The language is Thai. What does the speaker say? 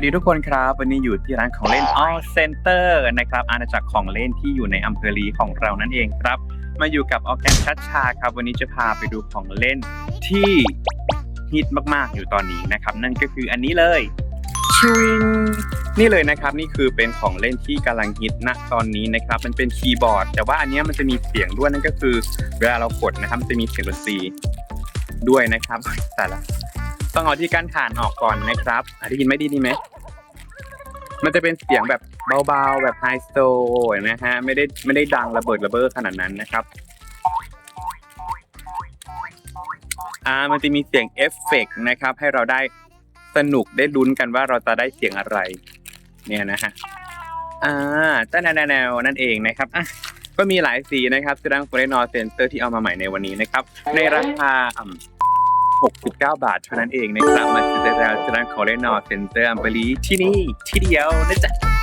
วัสดีทุกคนครับ วันนี้อยู่ที่ร้านของเล่น All Center นะครับ อาณาจักรของเล่นที่อยู่ในอำเภอลีของเรานั่นเองครับ มาอยู่กับออแกนชัดชาครับ วันนี้จะพาไปดูของเล่นที่ฮิตมากๆอยู่ตอนนี้นะครับ นั่นก็คืออันนี้เลยชิงนี่เลยนะครับนี่คือเป็นของเล่นที่กำลังฮิตณตอนนี้นะครับ มันเป็นคีย์บอร์ด แต่ว่าอันนี้มันจะมีเสียงด้วยนั่นก็คือ เวลาเรากดนะครับมันจะมีเสียงดนตรีด้วยนะครับแต่ละ ต้องเอาที่กั้นฐานออกก่อนนะครับอะได้ยินไหมไดีดีไหมมันจะเป็นเสียงแบบเบาๆ แบบไฮสโตนะฮะไม่ได้ไม่ได้ดังระเบิดระเบ้อขนาดนั้นนะครับ อ่ามันจะมีเสียงเอฟเฟกต์นะครับ ให้เราได้สนุกได้ลุ้นกันว่าเราจะได้เสียงอะไร เนี่ยนะฮะอ่าต้นแนวๆนั่นเองนะครับอะก็มีหลายสีนะครับสดังโฟเรนอเซนเตอร์ที่เอามาใหม่ในวันนี้นะครับ ในราคาอ่ 69 บาทเท่านั้นเองนะครับมาซื้อได้แล้วจะร้านของเล่นนอเซ็นเตอร์อัมเบรีที่นี่ที่เดียวนะจ๊ะ